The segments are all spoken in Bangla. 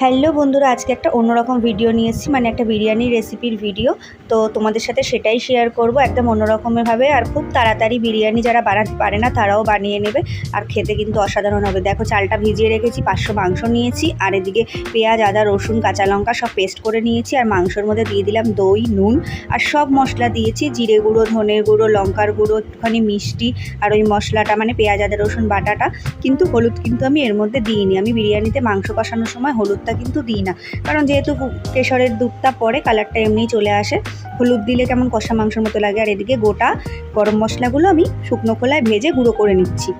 হ্যালো বন্ধুরা, আজকে একটা অন্যরকম ভিডিও নিয়ে এসেছি মানে একটা বিরিয়ানি রেসিপির ভিডিও তো তোমাদের সাথে সেটাই শেয়ার করব, একদম অন্যরকমভাবে। আর খুব তাড়াতাড়ি বিরিয়ানি যারা বানাতে পারে না, তারাও বানিয়ে নেবে। আর খেতে কিন্তু অসাধারণ হবে। দেখো, চালটা ভিজিয়ে রেখেছি, পাঁচশো মাংস নিয়েছি, আর এদিকে পেঁয়াজ, আদা, রসুন, কাঁচা লঙ্কা সব পেস্ট করে নিয়েছি, আর মাংসর মধ্যে দিয়ে দিলাম দই, নুন, আর সব মশলা দিয়েছি, জিরে গুঁড়ো ধনের গুঁড়ো, লঙ্কার গুঁড়ো, একটুখানি মিষ্টি, আর ওই মশলাটা মানে পেঁয়াজ, আদা, রসুন, বাটাটা। কিন্তু হলুদ কিন্তু আমি এর মধ্যে দিইনি। আমি বিরিয়ানিতে মাংস কষানোর সময় হলুদটা কিন্তু দিই না। কারণ যেহেতু কেশরের দুধটা পরে, কালারটা এমনি চলে আসে। হলুদ দিলে কেমন কষা মাংসের মতো লাগে। আর এদিকে গোটা গরম মশলাগুলো আমি শুকনো খোলায় ভেজে গুঁড়ো করে নিচ্ছি।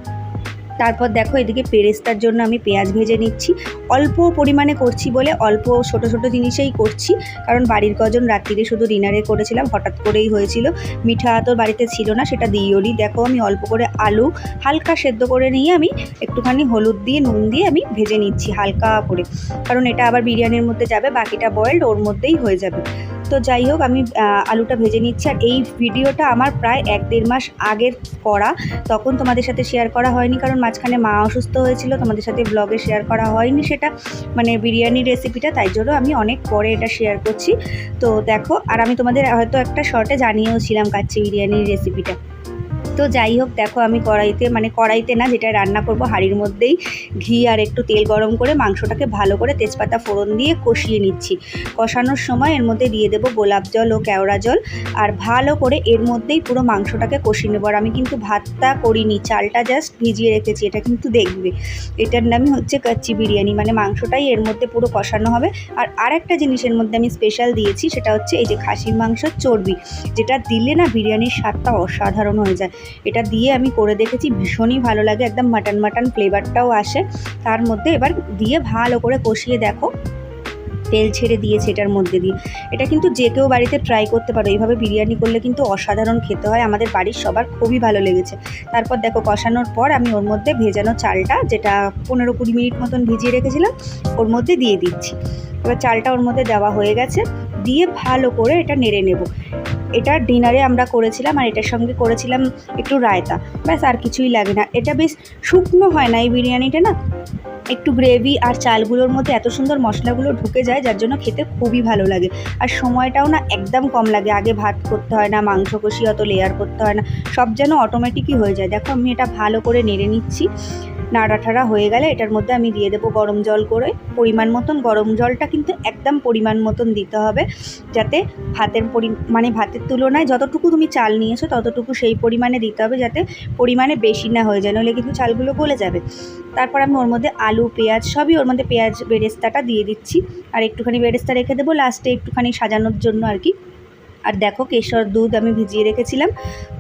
তারপর দেখো এদিকে পেরেস্তার জন্য আমি পেঁয়াজ ভেজে নিচ্ছি। অল্প পরিমাণে করছি বলে অল্প ছোট ছোট জিনিসেই করছি। কারণ বাড়ির কজন রাত্রিরে শুধু ডিনারে করেছিলাম, হঠাৎ করেই হয়েছিল। মিঠা তো বাড়িতে ছিল না, সেটা দিইও নি দেখো আমি অল্প করে আলু হালকা সেদ্ধ করে নিয়ে আমি একটুখানি হলুদ দিয়ে, নুন দিয়ে আমি ভেজে নিচ্ছি হালকা করে। কারণ এটা আবার বিরিয়ানির মধ্যে যাবে, বাকিটা বয়েলড ওর মধ্যেই হয়ে যাবে। তো যাই হোক, আমি আলুটা ভেজে নিচ্ছি। আর এই ভিডিওটা আমার প্রায় এক দেড় মাস আগের করা। তখন তোমাদের সাথে শেয়ার করা হয়নি, কারণ মাঝখানে মা অসুস্থ হয়েছিল। তোমাদের সাথে ব্লগে শেয়ার করা হয়নি সেটা মানে বিরিয়ানির রেসিপিটা তাই জন্য আমি অনেক পরে এটা শেয়ার করছি। তো দেখো, আর আমি তোমাদের হয়তো একটা শর্টে জানিয়েও ছিলাম কাচ্চি বিরিয়ানির রেসিপিটা তো যাই হোক, দেখো আমি কড়াইতে মানে কড়াইতে না যেটা রান্না করব, হাঁড়ির মধ্যেই ঘি আর একটু তেল গরম করে মাংসটাকে ভালো করে তেজপাতা ফোড়ন দিয়ে কষিয়ে নিচ্ছি। কষানোর সময় এর মধ্যে দিয়ে দেবো গোলাপ জল ও কেওড়া জল আর ভালো করে এর মধ্যেই পুরো মাংসটাকে কষিয়ে নেব। আর আমি কিন্তু ভাতটা করিনি, চালটা জাস্ট ভিজিয়ে রেখেছি, এটা কিন্তু দেখবে। এটার নামই হচ্ছে কাচ্চি বিরিয়ানি মানে মাংসটাই এর মধ্যে পুরো কষানো হবে। আর আরেকটা জিনিসের মধ্যে আমি স্পেশাল দিয়েছি, সেটা হচ্ছে এই যে খাসির মাংসের চর্বি, যেটা দিলে না বিরিয়ানির স্বাদটা অসাধারণ হয়ে যায়। এটা দিয়ে আমি করে দেখেছি, ভীষণই ভালো লাগে, একদম মাটন মাটন ফ্লেভারটাও আসে। তার মধ্যে এবার দিয়ে ভালো করে কষিয়ে দেখো। তেল ছেড়ে দিয়েছে এটার মধ্যে দিয়ে। এটা কিন্তু যে কেউ বাড়িতে ট্রাই করতে পারো। এইভাবে বিরিয়ানি করলে কিন্তু অসাধারণ খেতে হয়। আমাদের বাড়ির সবার খুবই ভালো লেগেছে। তারপর দেখো কষানোর পর আমি ওর মধ্যে ভেজানো চালটা, যেটা পনেরো কুড়ি মিনিট মতন ভিজিয়ে রেখেছিলাম, ওর মধ্যে দিয়ে দিচ্ছি। এবার চালটা ওর মধ্যে দেওয়া হয়ে গেছে। দিয়ে ভালো করে এটা নেড়ে নেব। এটা ডিনারে আমরা করেছিলাম আর এটার সঙ্গে করেছিলাম একটু রায়তা। ব্যাস, আর কিছুই লাগে না। এটা বেশ শুকনো হয় না এই বিরিয়ানিটা না? একটু গ্রেভি আর চালগুলোর মধ্যে এত সুন্দর মশলাগুলো ঢুকে যায়, যার জন্য খেতে খুবই ভালো লাগে। আর সময়টাও না একদম কম লাগে। আগে ভাত করতে হয় না, মাংস কষি অত লেয়ার করতে হয় না। সব যেন অটোমেটিকই হয়ে যায়। দেখো, আমি এটা ভালো করে নেড়ে নিচ্ছি। নাড়া ঠাড়া হয়ে গেলে এটার মধ্যে আমি দিয়ে দেবো গরম জল করে। পরিমাণ মতন গরম জলটা কিন্তু একদম পরিমাণ মতন দিতে হবে, যাতে ভাতের পরি মানে ভাতের তুলনায় যতটুকু তুমি চাল নিয়েছো ততটুকু সেই পরিমাণে দিতে হবে, যাতে পরিমাণে বেশি না হয়ে যায়, নইলে কিন্তু চালগুলো গলে যাবে। তারপর আমি ওর মধ্যে আলু, পেঁয়াজ সবই ওর মধ্যে পেঁয়াজ বেরেস্তাটা দিয়ে দিচ্ছি। আর একটুখানি বেরেস্তা রেখে দেবো, লাস্টে একটুখানি সাজানোর জন্য আর কি। আর দেখো কেশর দুধ আমি ভিজিয়ে রেখেছিলাম।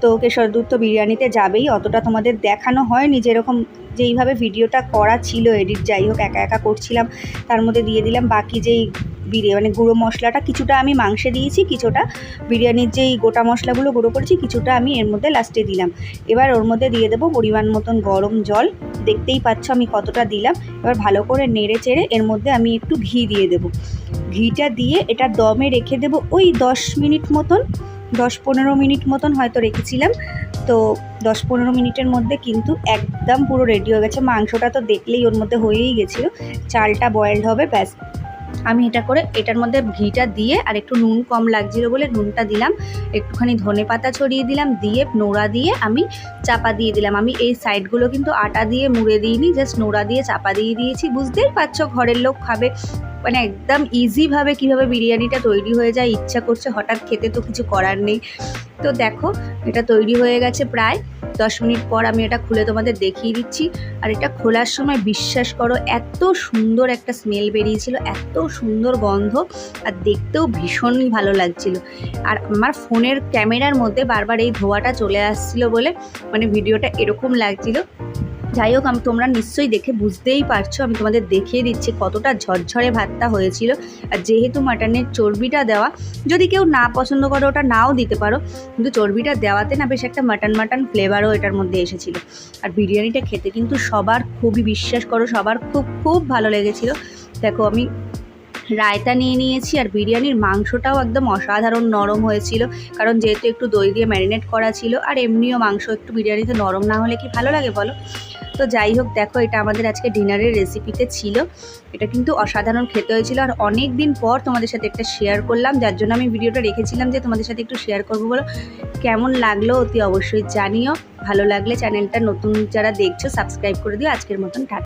তো কেশর দুধ তো বিরিয়ানিতে যাবেই, অতটা তোমাদের দেখানো হয়নি যেরকম যেইভাবে ভিডিওটা করা ছিল এডিট, যাই হোক একা একা করছিলাম, তার মধ্যে দিয়ে দিলাম বাকি যেই বিরিয়ানি মানে গুঁড়ো মশলাটা, কিছুটা আমি মাংসে দিয়েছি, কিছুটা বিরিয়ানির যেই গোটা মশলাগুলো গুঁড়ো করেছি, কিছুটা আমি এর মধ্যে লাস্টে দিলাম। এবার ওর মধ্যে দিয়ে দেবো পরিমাণ মতন গরম জল, দেখতেই পাচ্ছ আমি কতটা দিলাম। এবার ভালো করে নেড়ে চেড়ে এর মধ্যে আমি একটু ঘি দিয়ে দেবো। ঘিটা দিয়ে এটা দমে রেখে দেবো ওই দশ মিনিট মতন, দশ পনেরো মিনিট মতন হয়তো রেখেছিলাম। তো দশ পনেরো মিনিটের মধ্যে কিন্তু একদম পুরো রেডি হয়ে গেছে। মাংসটা তো দেখলেই ওর মধ্যে হয়েই গেছিল। চালটা বয়েলড হবে, ব্যাস। আমি এটা করে এটার মধ্যে ঘিটা দিয়ে আর একটু নুন কম লাগছিল বলে নুনটা দিলাম। একটুখানি ধনে পাতা ছড়িয়ে দিলাম, দিয়ে নোড়া দিয়ে আমি চাপা দিয়ে দিলাম। আমি এই সাইডগুলো কিন্তু আটা দিয়ে মুড়ে দিইনি জাস্ট নোড়া দিয়ে চাপা দিয়ে দিয়েছি। বুঝতেই পারছ, ঘরের লোক খাবে। মানে একদম ইজিভাবে কীভাবে বিরিয়ানিটা তৈরি হয়ে যায়, ইচ্ছা করছে হঠাৎ খেতে তো কিছু করার নেই। তো দেখো, এটা তৈরি হয়ে গেছে প্রায়। দশ মিনিট পর আমি এটা খুলে তোমাদের দেখিয়ে দিচ্ছি। আর এটা খোলার সময় বিশ্বাস করো, এত সুন্দর একটা স্মেল বেরিয়েছিল, এত সুন্দর গন্ধ, আর দেখতেও ভীষণই ভালো লাগছিল। আর আমার ফোনের ক্যামেরার মধ্যে বারবার এই ধোয়াটা চলে আসছিল বলে মানে ভিডিওটা এরকম লাগছিল। যাই হোক, আমি তোমরা নিশ্চয়ই দেখে বুঝতেই পারছ, আমি তোমাদের দেখিয়ে দিচ্ছি কতটা ঝরঝরে ভাতটা হয়েছিল। আর যেহেতু মাটনের চর্বিটা দেওয়া, যদি কেউ না পছন্দ করো ওটা নাও দিতে পারো, কিন্তু চর্বিটা দেওয়াতে না বেশ একটা মাটন মাটন ফ্লেভারও এটার মধ্যে এসেছিল। আর বিরিয়ানিটা খেতে কিন্তু সবার খুবই বিশ্বাস করো, সবার খুব খুব ভালো লেগেছিল। দেখো, আমি রায়তা নিয়ে নিয়েছি আর বিরিয়ানির মাংসটাও একদম অসাধারণ নরম হয়েছিল। কারণ যেহেতু একটু দই দিয়ে ম্যারিনেট করা ছিল, আর এমনিও মাংস একটু বিরিয়ানিতে নরম না হলে কি ভালো লাগে বলো? তো যাই হোক, দেখো এটা আমাদের আজকে ডিনারের রেসিপিতে ছিল। এটা কিন্তু অসাধারণ খেতে হয়েছিল। আর অনেক দিন পর তোমাদের সাথে একটা শেয়ার করলাম, যার জন্য আমি ভিডিওটা রেখেছিলাম যে তোমাদের সাথে একটু শেয়ার করব বলো। কেমন লাগল অতি অবশ্যই জানিও। ভালো লাগলে চ্যানেলটা নতুন যারা দেখছ সাবস্ক্রাইব করে দিও। আজকের মতন টাটা